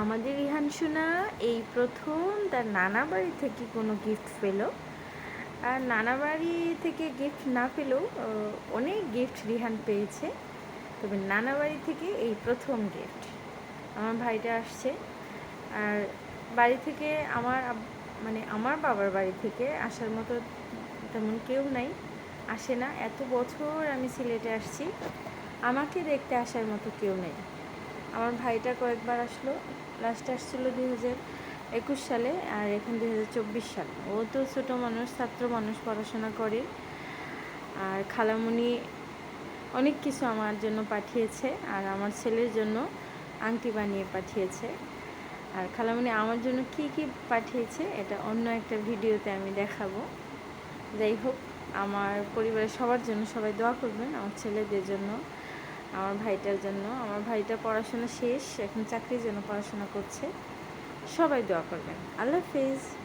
আমাদের রিহান সোনা, এই প্রথম তার নানা বাড়ি থেকে কোনো গিফট পেল। আর নানা বাড়ি থেকে গিফট না পেলেও অনেক গিফট রিহান পেয়েছে। তবে নানা বাড়ি থেকে এই প্রথম গিফট আমার ভাইটা আসছে। আর বাড়ি থেকে আমার মানে আমার বাবার বাড়ি থেকে আসার মতো তেমন কেউ নাই, আসে না। এত বছর আমি সিলেটে আসছি, আমাকে দেখতে আসার মতো কেউ নেই। আমার ভাইটা কয়েকবার আসলো। লাস্টে আসছিল দুই হাজার একুশ সালে আর এখন দুই হাজার চব্বিশ সাল। ও তো ছোটো মানুষ, ছাত্র মানুষ, পড়াশোনা করে। আর খালামুনি অনেক কিছু আমার জন্য পাঠিয়েছে আর আমার ছেলের জন্য আংটি বানিয়ে পাঠিয়েছে। আর খালামুনি আমার জন্য কি কি পাঠিয়েছে এটা অন্য একটা ভিডিওতে আমি দেখাবো। যাই হোক, আমার পরিবারের সবার জন্য সবাই দোয়া করবেন, আমার ছেলেদের জন্য। আমার ভাইটার জন্য। আমার ভাইটা পড়াশোনা শেষ, এখন চাকরির জন্য পড়াশোনা করছে। সবাই দোয়া করবেন। আল্লাহ হাফিজ।